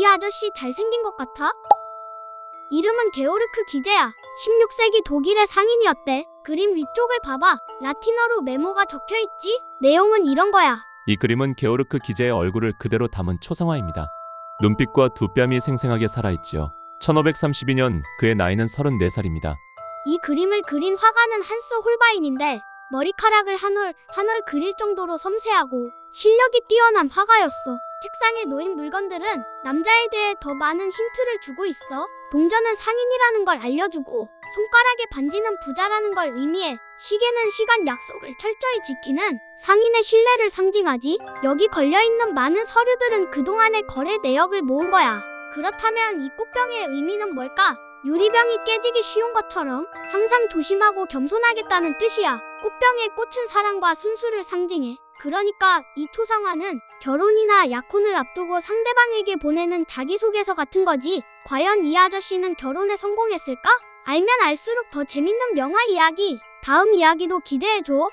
이 아저씨 잘생긴 것 같아? 이름은 게오르크 기제야. 16세기 독일의 상인이었대. 그림 위쪽을 봐봐. 라틴어로 메모가 적혀 있지? 내용은 이런 거야. 이 그림은 게오르크 기제의 얼굴을 그대로 담은 초상화입니다. 눈빛과 두 뺨이 생생하게 살아있지요. 1532년 그의 나이는 34살입니다. 이 그림을 그린 화가는 한스 홀바인인데 머리카락을 한 올 한 올 그릴 정도로 섬세하고 실력이 뛰어난 화가였어. 책상에 놓인 물건들은 남자에 대해 더 많은 힌트를 주고 있어. 동전은 상인이라는 걸 알려주고 손가락에 반지는 부자라는 걸 의미해. 시계는 시간 약속을 철저히 지키는 상인의 신뢰를 상징하지. 여기 걸려있는 많은 서류들은 그동안의 거래 내역을 모은 거야. 그렇다면 이 꽃병의 의미는 뭘까? 유리병이 깨지기 쉬운 것처럼 항상 조심하고 겸손하겠다는 뜻이야. 꽃병에 꽂힌 사랑과 순수를 상징해. 그러니까 이 초상화는 결혼이나 약혼을 앞두고 상대방에게 보내는 자기소개서 같은 거지. 과연 이 아저씨는 결혼에 성공했을까? 알면 알수록 더 재밌는 명화 이야기. 다음 이야기도 기대해줘.